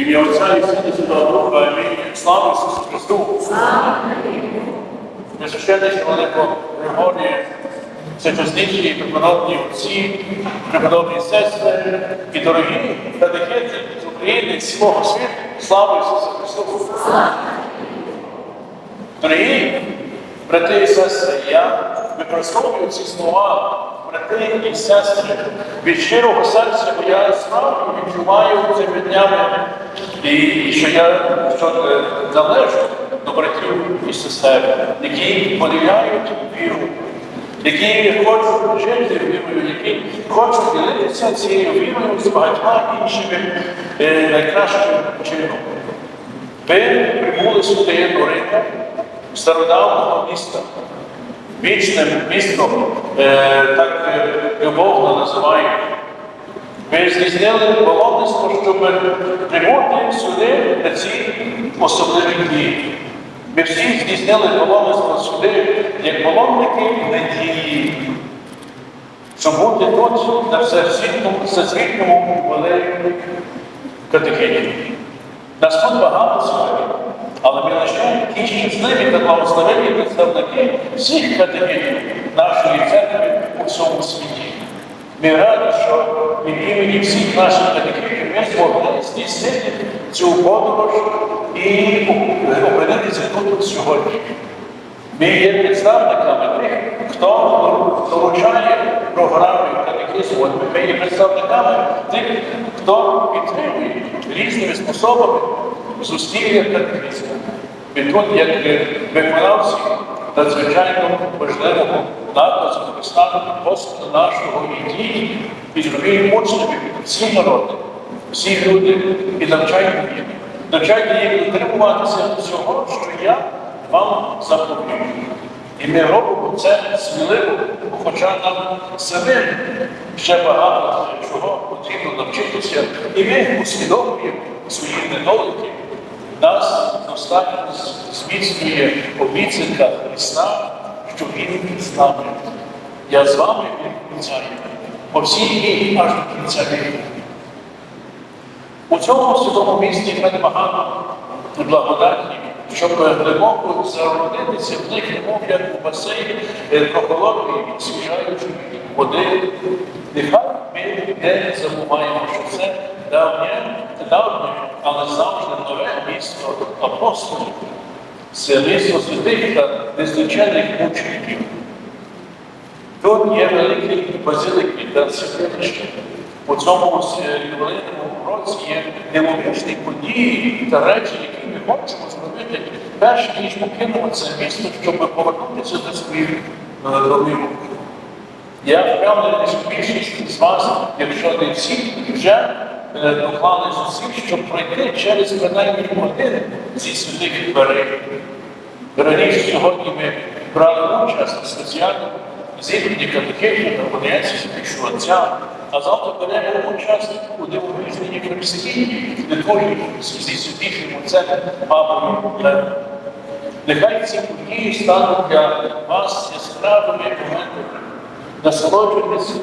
Ім'я Отця і Сина Святого Духа. Амінь. Слава Ісусу Христу! Священничі Великого Григорія, всечасніші і преподобні отці, преподобні сестри і дорогі катехети з України, з цілого світу, слава Ісусу Христу! Дорогі брати і сестри, я використовую ці слова, брати і сестри, від щирого серця, бо я справді відчуваю цими днями, і що я що, е, належу до братів і сестер, які поділяють віру, які хочуть жити вірою, які хочуть ділитися цією вірою з багатьма іншими е, найкращим чином. Ви прибули сюди до Риму, стародавнього міста, вічним містом, е, так е, любовно називають. Ви здійснили паломництво, щоб прибути сюди на ці особливі дні. Ми всі здійснили паломництво сюди як паломники надії, щоб бути тут на всесвітньому, ювілею катехетів. Нас тут багато сьогодні, але ми лише ті щасливі та благословені представники всіх категорій нашої церкви у всьому світі. Ми раді, що від імені всіх наших категорій ми змогли здійснити цю подорож і опинитися тут сьогодні. Ми є представниками тих, хто доручає програми катехізму. Ми є представниками тих, хто підтримує різними способами зусилля катехізму. Ми тут, як виконавці надзвичайно важливого наказу Христа Господа нашого і дії, і зробіть учнями всі народи, всі люди, і навчайте їх. Навчайте їх дотримуватися всього, що я вам заповідую. І ми робимо це сміливо, хоча нам самим ще багато чого потрібно навчитися. І ми усвідомлюємо свої недоліки. Нас достатньо зміцнює обіцянка Христа, що Він з нами. Я з вами обіцяю по всій дні аж до кінця віку. У цьому святому місті мене багато благодаті, щоб глибоко зародитися в них, немов як у басейні е, прохолодної і свіжаючої води. Нехай ми не забуваємо, що це давнє, давнє, але завжди нове місто апостолів, це місто святих та незвичайних мучеників. Тут є великі базилики та святилища. У цьому ювілейному році є дивовижні події та речі, які ми хочемо зробити, перш ніж покинемо це місто, щоб повернутися до своїх е, домів. Я впевнений, що більшість з вас, якщо не всі, вже доклали зусиль, щоб пройти через принаймні один зі святих дверей. Раніше сьогодні ми брали участь у спеціальному зібранні та подіянці святішого Отця, а завтра беремо участь у дивовижній Христі, литворі зі святішим Отцем Павлом Левом. Нехай ці події стануть для вас яскравими моментами. Насолоджуйтесь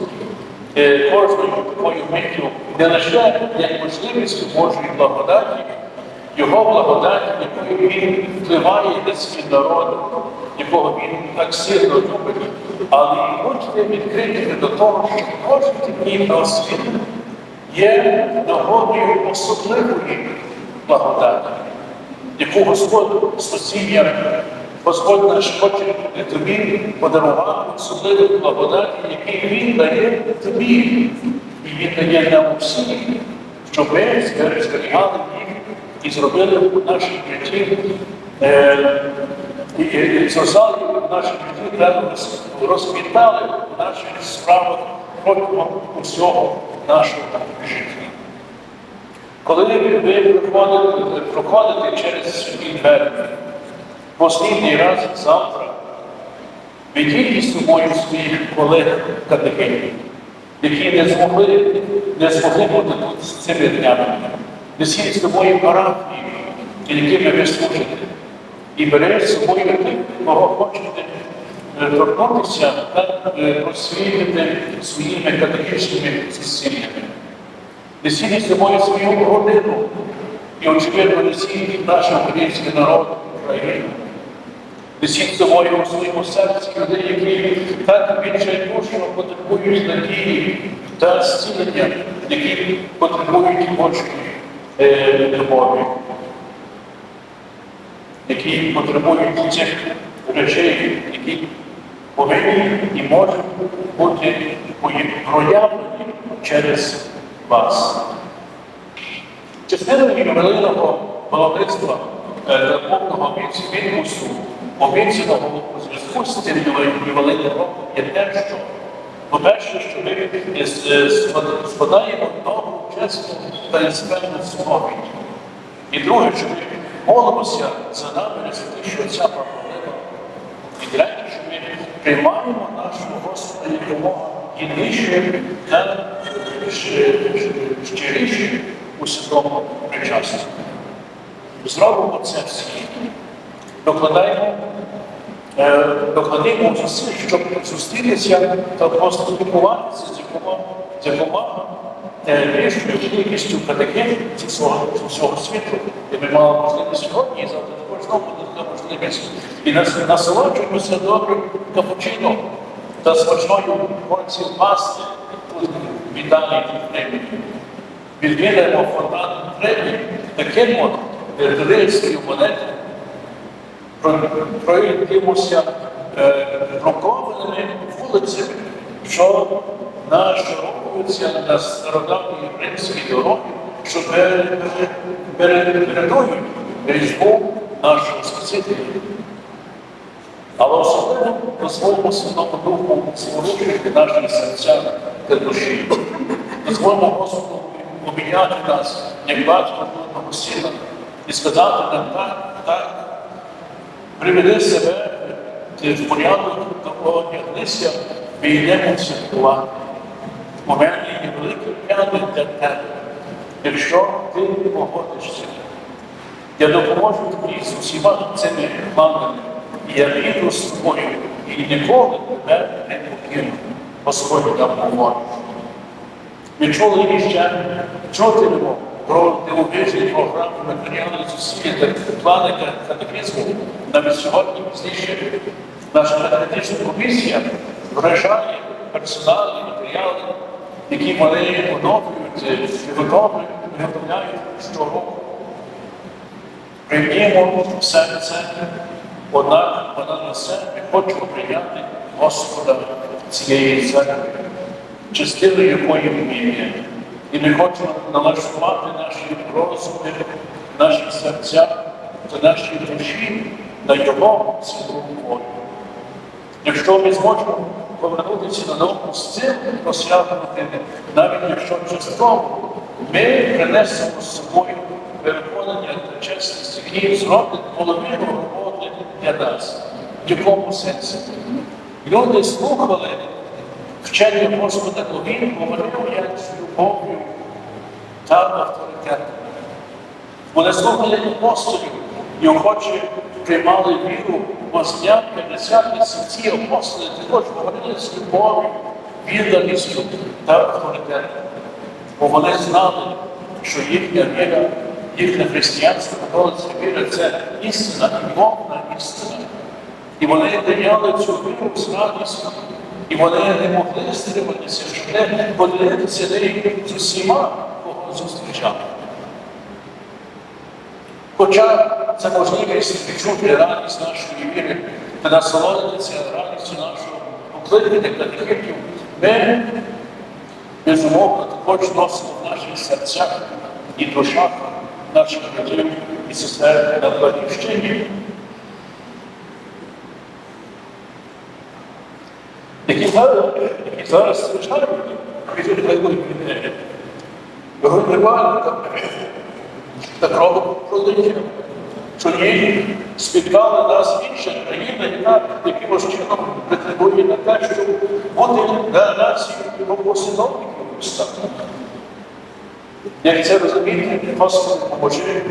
кожною такою миттю не лише як можливістю Божої благодаті, його благодаті, якою він впливає на свій народ, якого він так сильно любить, але і будьте відкриті до того, що кожен на світ є нагодою особливої благодаті, яку Господь спасіння, Господь наш хоче тобі подарувати особливу благодаті, який Він дає тобі, і Він дає нам усім, щоб ми зберігали їх і зробили в нашій житті, е, і, зростали в нашій житті, та розквітали в наших справах протягом усього нашого життя. Коли ви проходите, через свої двері, в раз завтра, ведіть із собою своїх колег катехетів, які не змогли, не змогли бути тут з цими днями. Несіть з собою парафії, якими ви служите, і беріть з собою тих, кого хочете е, торкнутися та е, просвітити своїми катехічними зусиллями. Несіть з собою свою родину, І очевидно, несіть наш український народ Україну. Несіть собою своєму серці людей, які так відчайдушно потребують надії та зцілення, які потребують Божої е, любові, які потребують цих речей, які повинні і можуть бути проявлені через вас. Частиною ювелейного баловництва та повного відпуску, обіцяного у зв'язку з цим ювелейним роком є те, що, по-перше, що ми складаємо нову чесну та сповідь. І друге, що ми молимося за нами, за те, що ця проблема. І третє, що ми приймаємо нашого Господа якомога гіднішим та щирішим у святому причасті. Зробимо це всі. Докладаємо, е, докладаємо зусиль, щоб зустрітися та поспілкуватися з якома, з якома е, більшою кількістю катехів зі свого, світу. І ми мали можливість сьогодні, і завтра також знову буде можливість. І нас- насолоджуємося добрим капучином та смачною порцією пасти тут в Італії в Римі. Відвідаємо фонтан Римі, таким от риторицькою монетою, проїдемося брукованими вулицями, що нашаровуються на стародавній римській дорогі, що передують різдву нашого Спасителя. Але особливо дозволимо Святому Духу зворушити наші серця та душі. Дозволимо Господу обійняти нас, як батько одного сина, і сказати нам так, так, приведи себе в порядок, то одягнися, і йдемо святкувати. У мене є великий п'яний для тебе. Якщо ти погодишся, я допоможу тобі з усіма цими планами. І я піду з тобою і ніколи тебе не покину. Господь нам говорить. Ми чули іще чутимо про дивовижні програми матеріали зусилля та плани катехізму. Навіть сьогодні пізніше наша катехетична комісія вражає персонал і матеріали, які вони оновлюють і виготовляють щороку. Приймімо все це, однак вона на себе хоче прийняти Господа цієї церкви, частиною якої ми. І ми хочемо налаштувати наші розуми, наші серця та наші душі на Його святу волю. Якщо ми зможемо повернутися додому з цим освятленим, навіть якщо частково, ми принесемо з собою переконання та чесність, які зроблять половину роботи для нас. В якому сенсі? Люди слухали вчення Господа, коли говорив як любов'ю та авторитетом. Вони слухали апостолів і охоче приймали віру Возня 50 ці апостоли також говорили з любов'ю, відданістю та авторитетом. Бо вони знали, що їхня віра, їхня християнська католицька віра це істина і мовна істина. І вони прийняли цю віру з радістю. І вони не могли стриматися, щоб не поділитися нею з усіма, кого зустрічали. Хоча це можливість відчути радість нашої віри та насолодитися радістю нашого покликання катехитів, ми безумовно також носимо в наших серцях і душах наших братів і сестер на Батьківщині, які зараз, зараз страждають від війни. Григорівка та що її спіткали нас інша країна, яка якимось чином претендує на те, щоб бути на націю послідовників стати. Як це розуміти, Господи, поможи.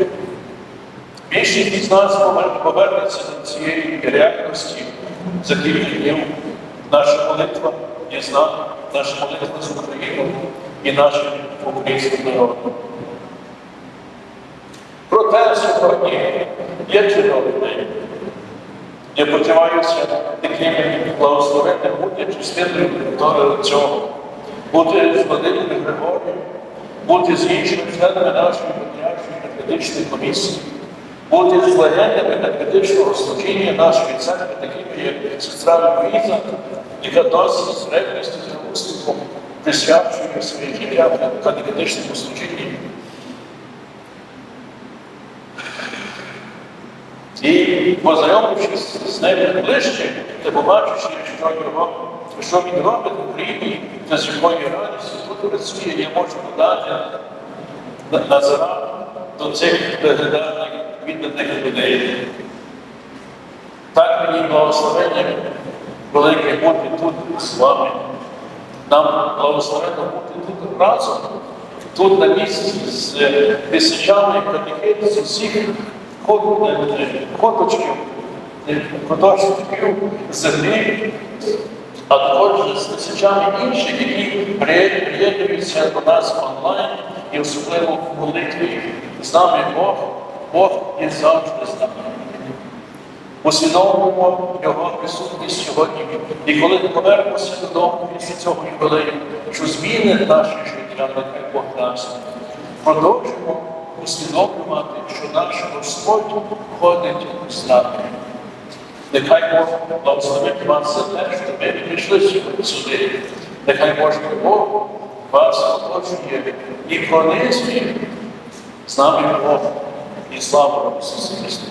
Більшість із нас повернеться до цієї реальності за кілька днів. Наша молитва є з нами, наша молитва з Україною і нашим українським народом. Проте сьогодні є день. Я почуваюся таким благословенним бути частиною того- цього, бути з Владимиром Григорієм, бути з іншими членами нашої патріаршої енергетичної комісії, бути з легендами енергетичного служіння нашої церкви, такими як сестра Луїза, яка досить з ревністю, з ревностиком присвячує своє життя енергетичному служінні. І познайомившись з ним ближче, та побачивши, що його, що він робить в Україні, та з якою радістю тут працює, я можу додати на- назад до цих легендарних відданих людей. Так мені благословення велике бути тут з вами. Нам благословенно бути тут разом, тут на місці з тисячами катехет з усіх е, куточків, землі, а також з тисячами інших, які приєднуються до нас онлайн і особливо в молитві. З нами Бог, Бог є завжди з нами усвідомлюємо його присутність сьогодні. І коли ми повернемося додому після цього ювілею, що зміни наше життя, нехай Бог дасть, продовжуємо усвідомлювати, що наш Господь ходить з нами. Нехай Бог благословить вас за те, що ми прийшли сюди. Нехай Божий Бог вас оточує і пронизує з нами Бог і слава Ісусу Христу.